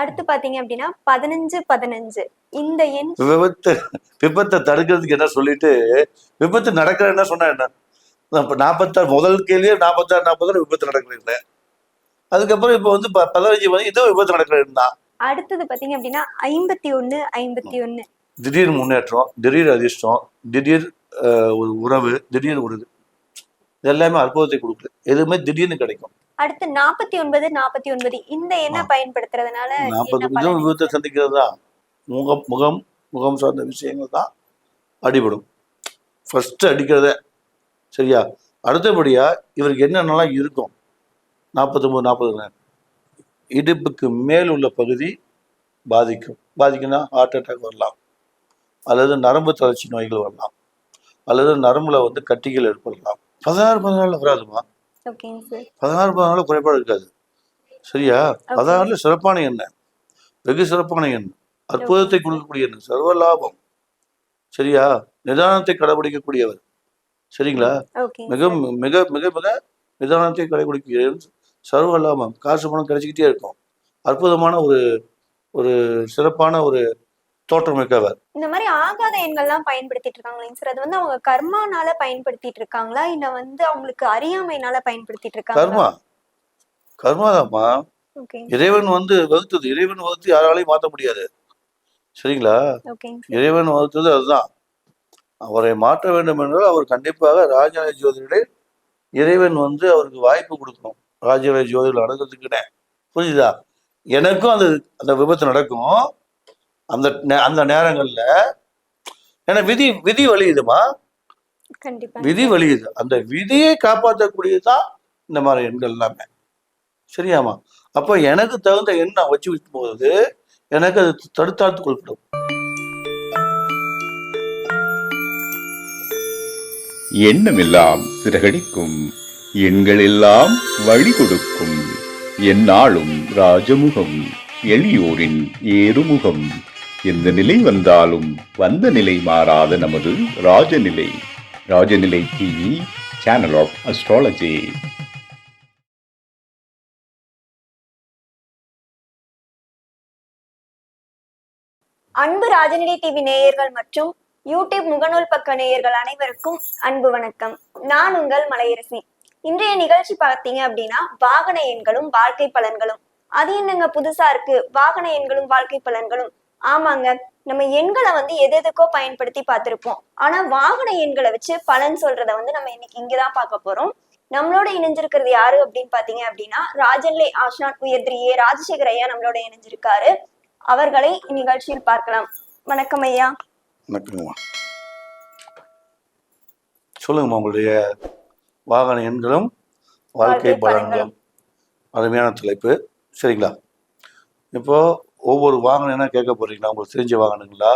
அடுத்து பாத்தீங்க அப்படின்னா பதினஞ்சு பதினஞ்சு. இந்த எண் விபத்து விபத்தை தடுக்கிறதுக்கு என்ன சொல்லிட்டு விபத்து நடக்கிற என்ன சொன்னா என்ன? நாற்பத்தாறு முதல் கேள்வியே நாற்பத்தாறு நாற்பத்தாறு விபத்து நடக்கிறேன் அதுக்கப்புறம் இப்போ வந்து பதினஞ்சு இதுவும் விபத்து நடக்கிறேன் தான் அடுத்தது பாத்தீங்க அப்படின்னா ஐம்பத்தி ஒண்ணு ஐம்பத்தி ஒண்ணு. திடீர் முன்னேற்றம் திடீர் அதிர்ஷ்டம் திடீர் ஒரு உறவு திடீர் ஒரு இது. இது எல்லாமே அற்புதத்தை கொடுக்குது. எதுவுமே திடீர்னு கிடைக்கும். அடுத்து நாற்பத்தி ஒன்பது நாற்பத்தி ஒன்பது. இந்த எண்ணை பயன்படுத்துறதுனால நாற்பது என்ன கொஞ்சம்? விபத்தை சந்திக்கிறது? தான் முகம் முகம் முகம் சார்ந்த விஷயங்கள் தான் அடிபடும். ஃபர்ஸ்ட் அடிக்கிறத. சரியா? அடுத்தபடியா இவருக்கு என்னென்னலாம் இருக்கும்? நாற்பத்தொம்பது நாற்பது இடுப்புக்கு மேல் உள்ள பகுதி பாதிக்கும். பாதிக்கும்னா ஹார்ட் அட்டாக் வரலாம். அல்லது நரம்பு தளர்ச்சி நோய்கள் வரலாம். அல்லது நரம்புல வந்து கட்டிகள் ஏற்படலாம். பதினாறு பதினாலுல வராதுமா? பதினாறு பதினாலு குறைபாடு இருக்காது. சரியா? பதினாறுல சிறப்பான எண்ணெய் வெகு சிறப்பான எண்ணெய் அற்புதத்தை கொடுக்கக்கூடிய எண்ணெய் சர்வ லாபம். சரியா? நிதானத்தை கடைபிடிக்கக்கூடியவர். சரிங்களா? மிக மிக மிக மிக நிதானத்தை கடைபிடிக்கிற சர்வ லாபம். காசு பணம் கிடைச்சிக்கிட்டே இருக்கும். அற்புதமான ஒரு ஒரு சிறப்பான ஒரு தோற்றம் மிக்கவர் இந்த மாதிரி ஆகாத எண்கள்லாம் பயன்படுத்திட்டு இருக்காங்களேங்க சார் அது வந்து அவங்க கர்மானால பயன்படுத்திட்டு இருக்காங்களா? இல்ல வந்து அவங்களுக்கு அறியாமைனால பயன்படுத்திட்டு இருக்காங்களா? கர்மா. ஓகே. இறைவன் வந்து வகுத்தது. இறைவன் வகுத்து யாராலையும் மாற்ற முடியாது. சரிங்களா? இறைவன் வகுத்தது அதுதான். அவரை மாற்ற வேண்டும் என்றால் அவர் கண்டிப்பாக ராஜநிலை ஜோதிடரை இறைவன் வந்து அவருக்கு வாய்ப்பு கொடுக்கணும். ராஜநிலை ஜோதிடர் நடக்கிறதுக்குனே புரியுதா எனக்கும் அந்த அந்த விபத்து நடக்கும். அந்த நே- அந்த நேரங்கள்ல ஏன்னா விதி விதி வலியுதுமா? கண்டிப்பா. விதி வலியுது. அந்த விதியை காப்பாற்றக்கூடியதுதான் இந்த மாதிரி எண்கள் எல்லாமே. சரியாமா அப்போ எனக்கு தகுந்த எண் நான் வச்சு வைக்கும்போது எனக்கு அது தடுத்தாழ்த்து கொள்ளப்படும் எண்ணமெல்லாம் சிறகடிக்கும். எண்களெல்லாம் வழி கொடுக்கும் எந்நாளும் ராஜமுகம். எளியோரின் ஏறுமுகம். எந்த நிலை வந்தாலும் வந்த நிலை மாறாத நமது Rajanilai. Rajanilai TV channel of astrology அன்பு ராஜநிலை டிவி நேயர்கள் மற்றும் யூடியூப் முகநூல் பக்க நேயர்கள் அனைவருக்கும் அன்பு வணக்கம். நான் உங்கள் மலையரசி. இன்றைய நிகழ்ச்சி பார்த்தீங்க அப்படின்னா வாகன எண்களும் வாழ்க்கை பலன்களும். அது என்னங்க புதுசா இருக்கு? வாகன எண்களும் வாழ்க்கை பலன்களும். ஆமாங்க. நம்ம எண்களை வந்து எது எதுக்கோ பயன்படுத்தி பார்த்திருப்போம். ஆனா வாகன எண்களை வச்சு பலன் சொல்றத வந்து நம்ம இன்னைக்கு இங்கதான் பார்க்க போறோம். நம்மளோட இணைஞ்சிருக்கிறது யாரு அப்படின்னு பாத்தீங்க அப்படின்னா ராஜன்லே ஆஷ்னான் உயர்திரி ஏ ராஜசேகர் ஐயா நம்மளோட இணைஞ்சிருக்காரு. அவர்களை இந்நிகழ்ச்சியில் பார்க்கலாம். வணக்கம் ஐயா. வணக்கங்கம்மா சொல்லுங்கம்மா உங்களுடைய வாகன எண்களும் வாழ்க்கை பலன்களும். அருமையான தலைப்பு. சரிங்களா? இப்போ ஒவ்வொரு என்ன கேட்க போறீங்களா? உங்களுக்கு தெரிஞ்ச வாகனங்களா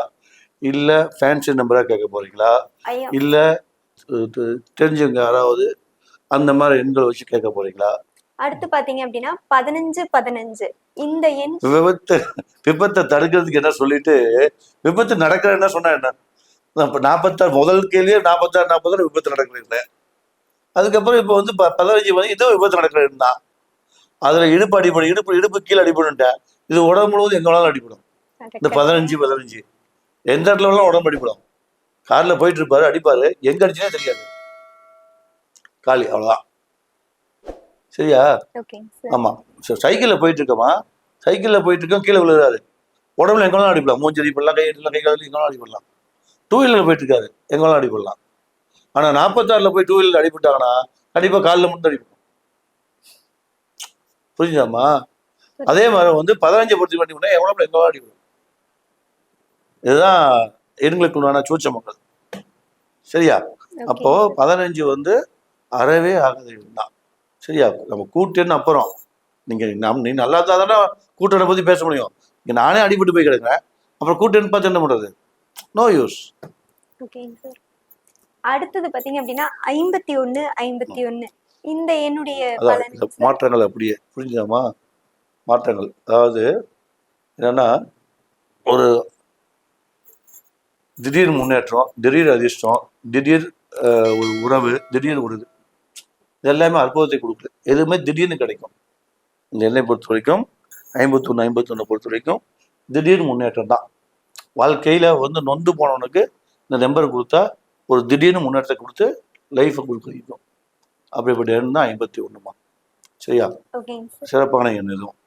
இல்ல ஃபேன்சி நம்பரா கேட்க போறீங்களா? இல்ல தெரிஞ்சவங்க யாராவது அந்த மாதிரி எண்களை வச்சு கேட்க போறீங்களா? அடுத்து பாத்தீங்க அப்படின்னா பதினஞ்சு பதினஞ்சு. இந்த எண் விபத்து விபத்தை தடுக்கிறதுக்கு என்ன சொல்லிட்டு விபத்து நடக்கிற என்ன சொன்னா என்ன? இப்போ நாற்பத்தாறு முதல் கேள்வியே நாற்பத்தாறு நாற்பத்தாறு விபத்து நடக்கிறேன் அதுக்கப்புறம் இப்போ வந்து பதினஞ்சு இதுவும் விபத்து நடக்கிறேன் தான் அதுல இடுப்பு அடிபடும் இடுப்பு இடுப்பு கீழே அடிபடும்ட்டேன் இது உடம்பு முழுவதும் எங்க வேணாலும் அடிபடும். இந்த பதினஞ்சு பதினஞ்சு. எந்த இடத்துல வேணாலும் உடம்பு அடிபடும். கார்ல போயிட்டு இருப்பாரு அடிப்பாரு. எங்க அடிச்சுனே தெரியாது. காலி அவ்வளவுதான். சரியா? ஆமா. சைக்கிளில் போயிட்டு இருக்கோமா சைக்கிளில் போயிட்டு இருக்கோம் கீழே விழுறாரு. உடம்புல எங்கெல்லாம் அடிப்படலாம் மூஞ்சி அடிப்படலாம் கை அடிப்படலாம் கை காலில் எங்கெல்லாம் அடிப்படலாம் டூ வீலரில் போயிட்டு இருக்காரு. எங்கெல்லாம் அடிப்படலாம் ஆனா நாற்பத்தாறுல போய் டூ வீலர் அடிபட்டாங்கன்னா கண்டிப்பா காலில் மட்டும் அடிப்படும் புரிஞ்சுதாம்மா? அதே மாதிரி வந்து பதினஞ்சு பொறுத்து பண்ணி உடம்புல எங்கெல்லாம் அடிப்படும் இதுதான் எண்களுக்கு உண்டான சூச்சமங்கள் சரியா? அப்போ பதினஞ்சு வந்து அறவே ஆகாத தான் சரியா? நம்ம கூட்டேன்னு அப்புறம். நீங்க நம் நீ நல்லா இருந்தா தானே கூட்டணை பத்தி பேச முடியும். இங்க நானே அடிபட்டு போய் கிடக்குறேன். அப்புறம் கூட்டேன்னு பார்த்து என்ன பண்றது? நோ யூஸ் அடுத்தது பாத்தீங்க அப்படின்னா ஐம்பத்தி ஒண்ணு ஐம்பத்தி ஒண்ணு. இந்த இந்த மாற்றங்கள் அப்படியே புரிஞ்சுதாமா? மாற்றங்கள். அதாவது என்னன்னா ஒரு திடீர் முன்னேற்றம் திடீர் அதிர்ஷ்டம் திடீர் ஒரு உறவு திடீர் ஒரு இது. எல்லாமே அற்புதத்தை கொடுக்குது. எதுவுமே திடீர்னு கிடைக்கும். இந்த எண்ணெய் பொறுத்த வரைக்கும் ஐம்பத்தொன்று ஐம்பத்தொன்று பொறுத்த வரைக்கும் திடீர் முன்னேற்றம் தான். வாழ்க்கையில் வந்து நொந்து போனவனுக்கு இந்த நம்பர் கொடுத்தா ஒரு திடீர்னு முன்னேற்றத்தை கொடுத்து லைஃப்பை கொடுக்கும். அப்படிப்பட்ட எண் தான் ஐம்பத்தி ஒன்றுமா சரியா சிறப்பான எண் இதுவும்.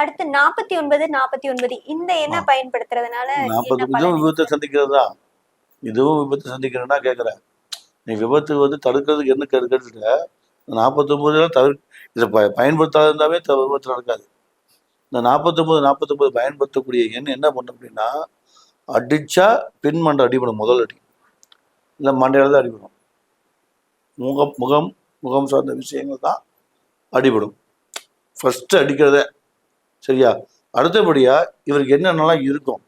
அடுத்து நாற்பத்தி ஒன்பது நாற்பத்தி ஒன்பது. இந்த எண்ணை பயன்படுத்துறதுனால என்ன இதுவும் பலன் விபத்தை சந்திக்கிறது? தான் இதுவும் விபத்து சந்திக்கிறேன்னா கேட்குறேன் நீ விபத்து வந்து தடுக்கிறதுக்கு என்ன கேட்டு கேட்டுட்ட? நாற்பத்தொம்பதுலாம் தவிர இதை ப பயன்படுத்தாத இருந்தாவே விபத்து நடக்காது. இந்த நாற்பத்தொம்பது நாற்பத்தொம்பது பயன்படுத்தக்கூடிய எண் என்ன பண்ணும் அப்படின்னா அடிச்சா பின் மண்டை அடிபடும் முதல் அடி. இல்லை மண்டையில தான் அடிபடும். முகம் முகம் முகம் சார்ந்த விஷயங்கள் தான் அடிபடும். ஃபர்ஸ்ட் அடிக்கிறதே சரியா? அடுத்தபடியாக இவருக்கு என்னென்னலாம் இருக்கும்?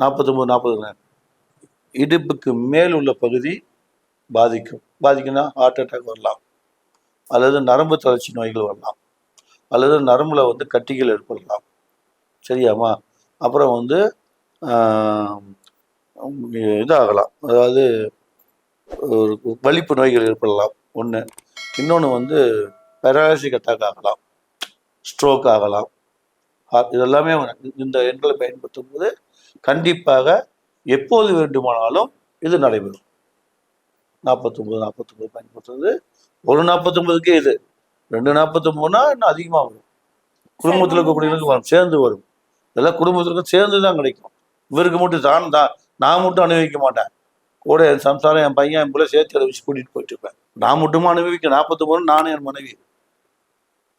நாற்பத்தொம்பது நாற்பது இடுப்புக்கு மேல் உள்ள பகுதி பாதிக்கும். பாதிக்கும்னா ஹார்ட் அட்டாக் வரலாம். அல்லது நரம்பு தளர்ச்சி நோய்கள் வரலாம். அல்லது நரம்பில் வந்து கட்டிகள் ஏற்படலாம். சரியாம்மா? அப்புறம் வந்து இதாகலாம். அதாவது ஒரு வலிப்பு நோய்கள் ஏற்படலாம். ஒன்று இன்னொன்று வந்து பெராலிசிக் அட்டாக் ஆகலாம். ஸ்ட்ரோக் ஆகலாம். இதெல்லாமே இந்த எண்களை பயன்படுத்தும் போது கண்டிப்பாக எப்போது வேண்டுமானாலும் இது நடைபெறும். நாற்பத்தொம்பது நாற்பத்தொம்பது பயன்படுத்துறது. ஒரு நாற்பத்தொம்பதுக்கே இது. ரெண்டு நாற்பத்தொம்பதுனா இன்னும் அதிகமாக வரும். குடும்பத்தில் இருக்கக்கூடியவங்களுக்கு வரும். சேர்ந்து வரும். இதெல்லாம் குடும்பத்திற்கு சேர்ந்து தான் கிடைக்கும். இவருக்கு மட்டும் தான் தான் நான் மட்டும் அனுபவிக்க மாட்டேன். கூட என் சம்சாரம் என் பையன் என் பிள்ளை சேர்த்து வச்சு கூட்டிகிட்டு போயிட்டு இருப்பேன். நான் மட்டுமா அனுபவிக்க? நாற்பத்தொம்பது நானும் என் மனைவி.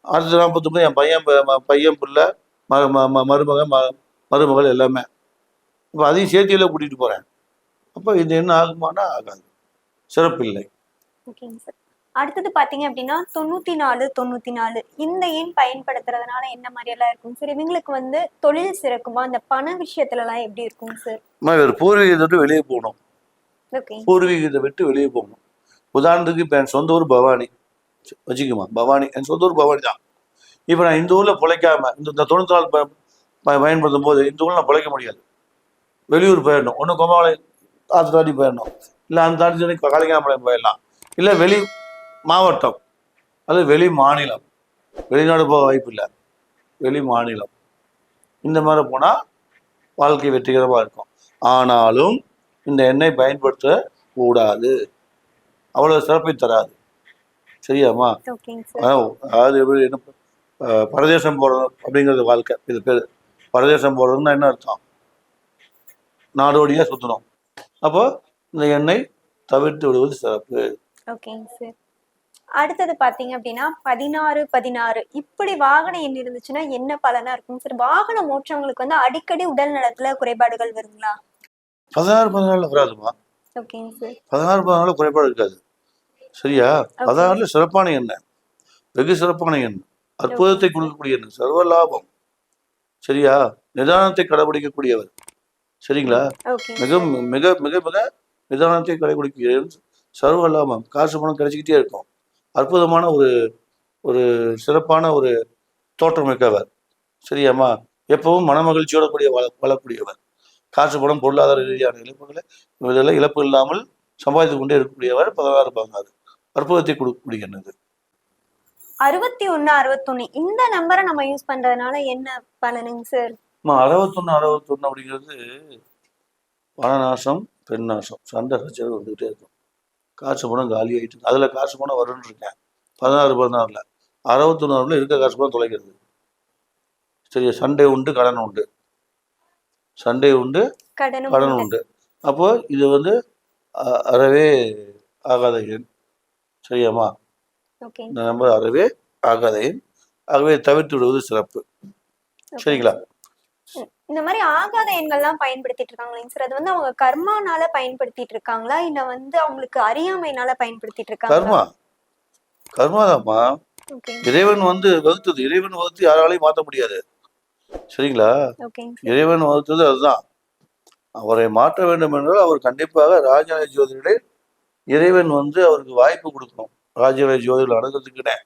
அடுத்த நாற்பத்தொம்பது என் பையன் பையன் பிள்ளை மருமகன் ம மருமகள் எல்லாமே. இப்போ அதையும் சேர்த்தியில் கூட்டிகிட்டு போகிறேன் அப்போ இது என்ன ஆகுமானா ஆகாது. சிறப்பில்லை. ஓகேங்க சார். அடுத்தது பாத்தீங்க அப்படின்னா தொண்ணூத்தி நாலு தொண்ணூத்தி நாலு இந்த எண் பயன்படுத்துறதுனால என்ன மாதிரி எல்லாம் இருக்கும் சார்? இவங்களுக்கு வந்து தொழில் சிறக்குமா? அந்த பண விஷயத்துல எல்லாம் எப்படி இருக்கும் சார்? இவர் பூர்வீகத்தை விட்டு வெளியே போகணும். பூர்வீகத்தை விட்டு வெளியே போகணும். உதாரணத்துக்கு இப்போ என் சொந்த ஊர் பவானி. வச்சுக்குமா பவானி. என் சொந்த ஊர் பவானி தான் இப்போ நான் இந்த ஊரில் பிழைக்காம இந்த இந்த ப- ப- பயன்படுத்தும் போது இந்த ஊரில் நான் பிழைக்க முடியாது. வெளியூர் போயிடணும். ஒன்று கொமாவளை ஆற்று தாண்டி போயிடணும். இல்லை அந்த தாண்டி காளிகாமலையம் போயிடலாம். இல்லை வெளி மாவட்டம் அல்லது வெளி மாநிலம். வெளிநாடு போக வாய்ப்பு இல்லை. வெளி மாநிலம். இந்த மாதிரி போனால் வாழ்க்கை வெற்றிகரமாக இருக்கும். ஆனாலும் இந்த எண்ணெய் பயன்படுத்த கூடாது. அவ்வளவு சிறப்பை தராது. சரியாம்மா? அதாவது என்ன பரதேசம் போறது அப்படிங்கிறது வாழ்க்கை. இது பேர் பரதேசம் போறதுன்னா என்ன அர்த்தம்? நாடோடியா சுத்தணும். அப்போ இந்த எண்ணெய் தவிர்த்து விடுவது சிறப்பு. ஓகேங்க சார். அடுத்தது பாத்தீங்க அப்படின்னா பதினாறு பதினாறு. இப்படி வாகன எண் இருந்துச்சுன்னா என்ன பலனா இருக்கும்? சார் வாகனம் ஓட்டுறவங்களுக்கு வந்து அடிக்கடி உடல் நலத்துல குறைபாடுகள் வருங்களா? பதினாறு பதினாலுல வராதுமா ஓகேங்க சார். பதினாறு பதினாலு குறைபாடு இருக்காது. சரியா? பதினாறுல சிறப்பான எண்ணெய். வெகு சிறப்பான எண்ணெய். அற்புதத்தை கொடுக்கக்கூடிய எண்ணெய் சர்வ லாபம் சரியா? நிதானத்தை கடைபிடிக்கக்கூடியவர். சரிங்களா? மிக மிக மிக மிக நிதானத்தை கடைபிடிக்கிறது சர்வ லாபம் காசு பணம் கிடைச்சிக்கிட்டே இருக்கும். அற்புதமான ஒரு ஒரு சிறப்பான ஒரு தோற்றம் மிக்கவர். சரியாம்மா? எப்பவும் மனமகிழ்ச்சியோட கூடிய வாழ வாழக்கூடியவர் காசு பணம் பொருளாதார ரீதியான இழப்புகளை இதெல்லாம் இழப்பு இல்லாமல் சம்பாதித்து கொண்டே இருக்கக்கூடியவர் பதினாறு பதினாறு. அற்புதத்தை கொடுக்கக்கூடிய எண்ணது அறுபத்தி ஒண்ணு அறுபத்தொன்னு இந்த நம்பரை நம்ம யூஸ் பண்றதுனால என்ன பலனுங்க சார் அம்மா அறுபத்தொன்று அறுபத்தொன்று அப்படிங்கிறது பணநாசம் பெண் நாசம் சண்டை சச்சரவு வந்துகிட்டே இருக்கும். காசு பணம் காலி இருக்கு. அதில் காசு பணம் வரும்னு இருக்கேன். பதினாறு பதினாறில். அறுபத்தொன்னாறுல இருக்க காசு பணம் தொலைக்கிறது. சரியா? சண்டை உண்டு கடன் உண்டு. சண்டை உண்டு கடன் உண்டு. அப்போ இது வந்து அறவே ஆகாத சரியாம்மா? இந்த நம்பர் அறவே ஆகாத. ஆகவே தவிர்த்து விடுவது சிறப்பு. சரிங்களா? இந்த மாதிரி ஆகாத எண்கள்லாம் பயன்படுத்திட்டு இருக்காங்களேங்க சார் அது வந்து அவங்க கர்மானால பயன்படுத்திட்டு இருக்காங்களா? இல்ல வந்து அவங்களுக்கு அறியாமைனால பயன்படுத்திட்டு இருக்காங்களா? கர்மா. கர்மாதாம்மா இறைவன் வந்து வகுத்தது. இறைவன் வகுத்து யாராலையும் மாற்ற முடியாது. சரிங்களா? இறைவன் வகுத்தது அதுதான். அவரை மாற்ற வேண்டும் என்றால் அவர் கண்டிப்பாக ராஜாலய ஜோதிடரை இறைவன் வந்து அவருக்கு வாய்ப்பு கொடுக்கணும். ராஜாலய ஜோதிடர் அணுகிறதுக்குனே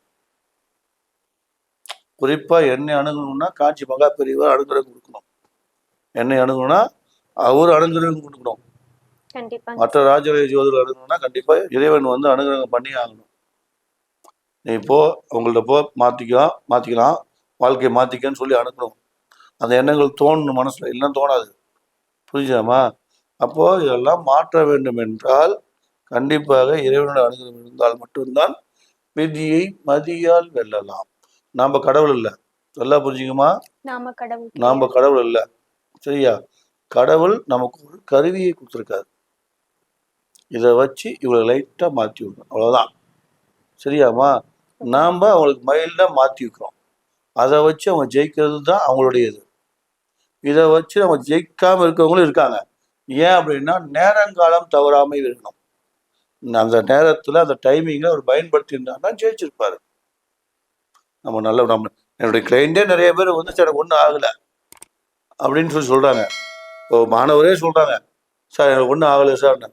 குறிப்பா என்னை அணுகணும்னா காஞ்சி மகா பெரியவர் அனுகிரகம் கொடுக்கணும். என்னை அணுகணும்னா அவர் அனுகிரகம் கொடுக்கணும். மற்ற ராஜாலய ஜோதிடர் அணுகணும்னா கண்டிப்பா இறைவன் வந்து அனுகிரகம் பண்ணி ஆகணும். நீ போ உங்கள்ட்ட போ மாத்திக்கலாம் மாத்திக்கலாம். வாழ்க்கையை மாற்றிக்கன்னு சொல்லி அனுப்பணும் அந்த எண்ணங்கள் தோணணும் மனசில் இல்லைன்னா தோணாது. புரிஞ்சாமா அப்போ இதெல்லாம் மாற்ற வேண்டும் என்றால் கண்டிப்பாக இறைவனுடைய அனுகிரகம் இருந்தால் மட்டும்தான் விதியை மதியால் வெல்லலாம். நாம கடவுள் இல்லை நல்லா புரிஞ்சுக்குமா? நாம கடவுள் இல்லை சரியா? கடவுள் நமக்கு ஒரு கருவியை கொடுத்துருக்காரு. இதை வச்சு இவங்களை லைட்டாக மாற்றி விடணும். அவ்வளோதான் சரியாம்மா? நாம் அவங்களுக்கு மைல்டாக மாற்றி வைக்கிறோம். அதை வச்சு அவங்க ஜெயிக்கிறது தான் அவங்களுடையது. இதை வச்சு அவங்க ஜெயிக்காம இருக்கவங்களும் இருக்காங்க. ஏன் அப்படின்னா நேரங்காலம் தவறாமல் இருக்கணும். அந்த நேரத்தில் அந்த டைமிங்கை அவர் பயன்படுத்தியிருந்தாருன்னா ஜெயிச்சிருப்பார். நம்ம நல்ல நம்ம என்னுடைய கிளைண்டே நிறைய பேர் வந்து சார் எனக்கு ஒன்றும் ஆகலை அப்படின்னு சொல்லி சொல்கிறாங்க இப்போ மாணவரே சொல்கிறாங்க சார் எனக்கு ஒன்றும் ஆகலை சார்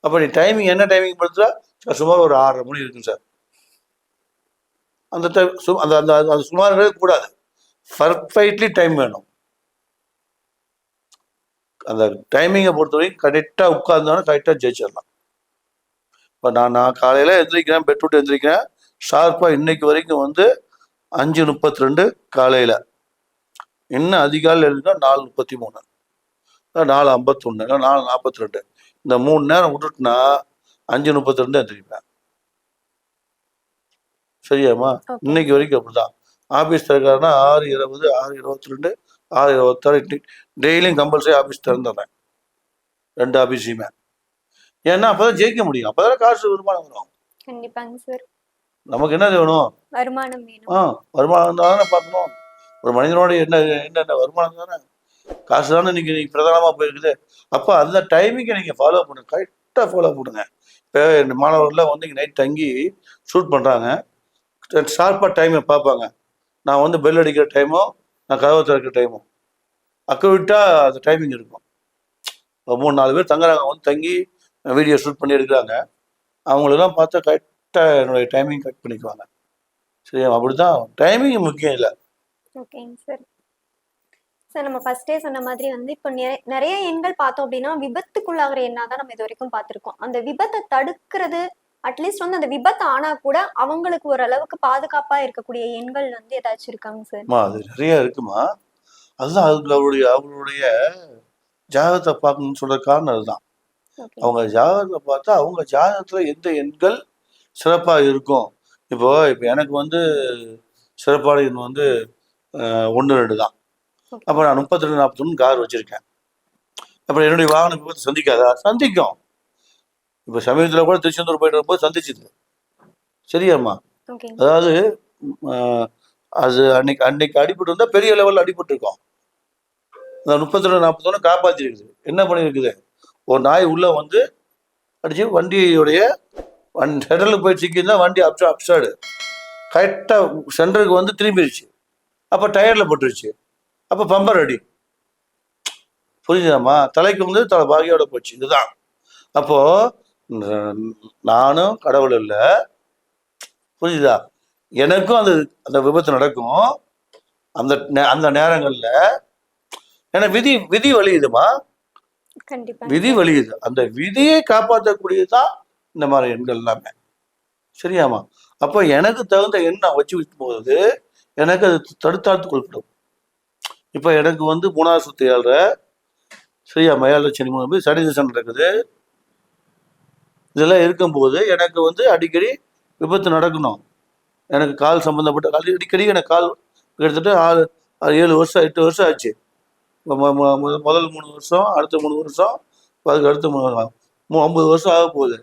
அப்போ நீ டைமிங் என்ன டைமிங் படுத்துறா? சார் சுமார் ஒரு ஆறரை மணி இருக்கும் சார். அந்த டைம் சு- அந்த அந்த அந்த சுமாரே கூடாது. பர்ஃபெக்ட்லி டைம் வேணும். அந்த டைமிங்கை பொறுத்தவரைக்கும் கரெக்டாக உட்கார்ந்தோன்னா கரெக்டாக ஜெயிச்சிடலாம். இப்போ நான் நான் காலையில் எந்திரிக்கிறேன் பெட் விட்டு எந்திரிக்கிறேன். ஷார்ப்பாக இன்னைக்கு வரைக்கும் வந்து அஞ்சு முப்பத்தி ரெண்டு காலையில். இன்னும் அதிகாலையில் எழுதினா நாலு முப்பத்தி மூணு நாலு ஐம்பத்தொன்று இல்லை நாலு நாற்பத்தி ரெண்டு இந்த மூணு நேரம் விட்டுட்டுனா அஞ்சு முப்பத்தி ரெண்டு எந்திரிப்பேன். சரியாம்மா. இன்னைக்கு வரைக்கும் அப்படிதான். ஆஃபீஸ் திறக்காருன்னா ஆறு இருபது ஆறு இருபத்தி ரெண்டு ஆறு இருபத்தாறு. டெய்லியும் கம்பல்சரி ஆஃபீஸ் திறந்துடுறேன். ரெண்டு ஆஃபீஸையுமே ஏன்னா அப்பதான் ஜெயிக்க முடியும். அப்பதான் காசு வருமானம் வரும். கண்டிப்பாங்க சார் நமக்கு என்ன வேணும்? வருமானம் வேணும். ஆ வருமானம் தானே பார்க்கணும். ஒரு மனிதனோட என்ன என்னென்ன வருமானம் தானே? காசு தானே இன்னைக்கு நீ பிரதானமாக போயிருக்குது. அப்போ அந்த டைமிங்கை நீங்கள் ஃபாலோ பண்ணுங்க கரெக்டாக ஃபாலோ பண்ணுங்க. இப்போ இந்த மாணவர்கள்லாம் வந்து இங்கே நைட் தங்கி ஷூட் பண்ணுறாங்க ஷார்ப்பாக டைமை பார்ப்பாங்க. நான் வந்து பெல் அடிக்கிற டைமோ நான் கதவை திறக்கிற டைமோ அக்க விட்டால் அந்த டைமிங் இருக்கும். மூணு நாலு பேர் தங்குறாங்க. வந்து தங்கி வீடியோ ஷூட் பண்ணி எடுக்கிறாங்க அவங்களெல்லாம் பார்த்தா கரெக்டாக என்னுடைய டைமிங் கட் பண்ணிக்குவாங்க. சரியா அப்படிதான். டைமிங் முக்கியம் இல்லை. ஓகேங்க சார் சார் நம்ம ஃபர்ஸ்டே சொன்ன மாதிரி வந்து இப்போ நிறைய நிறைய எண்கள் பார்த்தோம் அப்படின்னா விபத்துக்குள்ளாகிற எண்ணா தான் நம்ம இது வரைக்கும் பார்த்துருக்கோம். அந்த விபத்தை தடுக்கிறது அட்லீஸ்ட் வந்து அந்த விபத்து ஆனா கூட அவங்களுக்கு ஓரளவுக்கு பாதுகாப்பா இருக்கக்கூடிய எண்கள் வந்து ஏதாச்சும் இருக்காங்க சார் அது நிறைய இருக்குமா? அதுதான் அதுக்கு அவருடைய அவருடைய ஜாதகத்தை பார்க்கணும்னு சொல்ற காரணம் அதுதான். அவங்க ஜாதகத்தை பார்த்தா அவங்க ஜாதகத்துல எந்த எண்கள் சிறப்பா இருக்கும்? இப்போ இப்போ எனக்கு வந்து சிறப்பான எண் வந்து ஒன்று ரெண்டு தான். அப்போ நான் முப்பத்தி ரெண்டு நாற்பத்தொன்று கார் வச்சிருக்கேன். அப்புறம் என்னுடைய வாகனம் விபத்து சந்திக்காதா? சந்திக்கும். இப்போ சமீபத்தில் கூட திருச்செந்தூர் போயிட்டு வரும்போது சந்திச்சுது. சரியாம்மா? அதாவது அது அன்னைக்கு அன்னைக்கு அடிபட்டு வந்தா பெரிய லெவல்ல அடிபட்டு இருக்கோம் அந்த முப்பத்தி ரெண்டு நாற்பத்தொன்னு காப்பாத்திருக்குது. என்ன பண்ணியிருக்குது ஒரு நாய் உள்ளே வந்து அடிச்சு வண்டியுடைய வண் சென்டரில் போய் சிக்கியிருந்தா வண்டி அப்சா அப்சாடு. கரெக்டாக சென்டருக்கு வந்து திரும்பிடுச்சு அப்போ டயரில் போட்டுருச்சு. அப்போ பம்பர் அடி புரிஞ்சுதாம்மா? தலைக்கு வந்து தலை பாகியோட போச்சு. இதுதான். அப்போது நானும் கடவுள் இல்லை. புரியுதா எனக்கும் அந்த அந்த விபத்து நடக்கும். அந்த நே- அந்த நேரங்களில். ஏன்னா விதி விதி வழியுதுமா விதி வலியுது அந்த விதியை காப்பாற்றக்கூடியதுதான் இந்த மாதிரி எண்கள் எல்லாமே. சரியாமா அப்போ எனக்கு தகுந்த எண் நான் வச்சு வைக்கும்போது எனக்கு அது தடுத்தாழ்த்து கொள்ளப்படும் இப்போ எனக்கு வந்து மூணாவது சுத்தி சரியா மயால சனி மூணு சனி திசை நடக்குது. இதெல்லாம் இருக்கும்போது எனக்கு வந்து அடிக்கடி விபத்து நடக்கணும். எனக்கு கால் சம்மந்தப்பட்ட கால் அடிக்கடி எனக்கு கால் கிட்டத்தட்ட ஆறு ஏழு வருஷம் எட்டு வருஷம் ஆச்சு. முதல் மூணு வருஷம் அடுத்த மூணு வருஷம் அதுக்கு அடுத்த மூணு வருஷம். மூ ஐம்பது வருஷம் ஆக போகுது.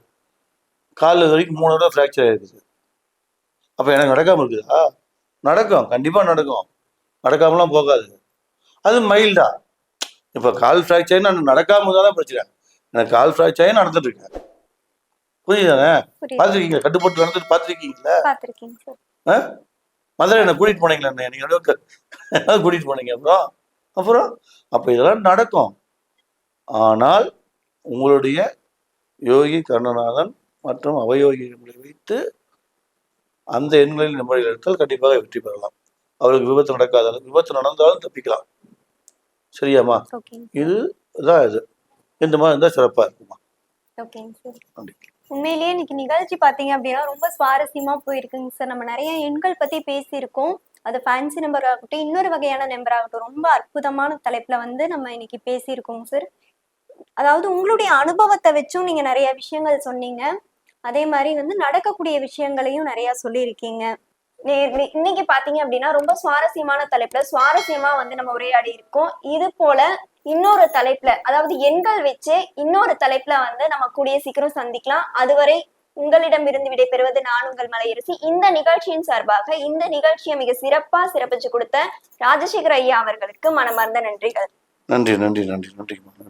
காலில் வரைக்கும் மூணு தடவை ஃப்ராக்சர் ஆயிருக்குது. அப்போ எனக்கு நடக்காமல் இருக்குதா? நடக்கும். கண்டிப்பாக நடக்கும். நடக்காமலாம் போகாது. அது மைல்டா இப்போ கால் ஃப்ராக்சர் நான் நடக்காம தானே பிரச்சனை. எனக்கு கால் ஃப்ராக்சரே நடந்துட்டு இருக்கேன். புரியுதானே புரியுது. பார்த்துருக்கீங்க கட்டுப்பட்டு நடந்துட்டு பார்த்துருக்கீங்களா? மதுரை என்ன கூட்டிட்டு போனீங்களா என்ன? கூட்டிட்டு போனீங்க அப்புறம்? அப்புறம் அப்ப இதெல்லாம் நடக்கும். ஆனால் உங்களுடைய யோகி கருணநாதன் மற்றும் அவயோகிகளை வைத்து அந்த எண்களில் நிம்மதியில் எடுத்தால் கண்டிப்பாக வெற்றி பெறலாம். அவருக்கு விபத்து நடக்காத விபத்து நடந்தாலும் தப்பிக்கலாம். சரியாம்மா? இது தான் இது. இந்த மாதிரி இருந்தால் சிறப்பாக இருக்குமா உண்மையிலேயே இன்னைக்கு நிகழ்ச்சி பார்த்தீங்க அப்படின்னா ரொம்ப சுவாரஸ்யமா போயிருக்குங்க சார் நம்ம நிறைய எண்கள் பத்தி பேசியிருக்கோம். அது ஃபேன்சி நம்பர் ஆகட்டும் இன்னொரு வகையான நம்பர் ஆகட்டும் ரொம்ப அற்புதமான தலைப்புல வந்து நம்ம இன்னைக்கு பேசியிருக்கோங்க சார் அதாவது உங்களுடைய அனுபவத்தை வச்சும் நீங்க நிறைய விஷயங்கள் சொன்னீங்க. அதே மாதிரி வந்து நடக்கக்கூடிய விஷயங்களையும் நிறைய சொல்லியிருக்கீங்க. நே- இன்னைக்கு பாத்தீங்க அப்படின்னா ரொம்ப சுவாரஸ்யமான தலைப்புல சுவாரஸ்யமா வந்து நம்ம உரையாடி இருக்கோம். இது போல இன்னொரு தலைப்புல அதாவது எண்கள் வச்சு இன்னொரு தலைப்புல வந்து நம்ம கூடிய சீக்கிரம் சந்திக்கலாம். அதுவரை உங்களிடமிருந்து விடைபெறுவது நான் உங்கள் மலையரசி. இந்த நிகழ்ச்சியின் சார்பாக இந்த நிகழ்ச்சியை மிக சிறப்பா சிறப்பிச்சு கொடுத்த ராஜசேகர் ஐயா அவர்களுக்கு மனமார்ந்த நன்றிகள். நன்றி நன்றி நன்றி நன்றி. நன்றி நன்றி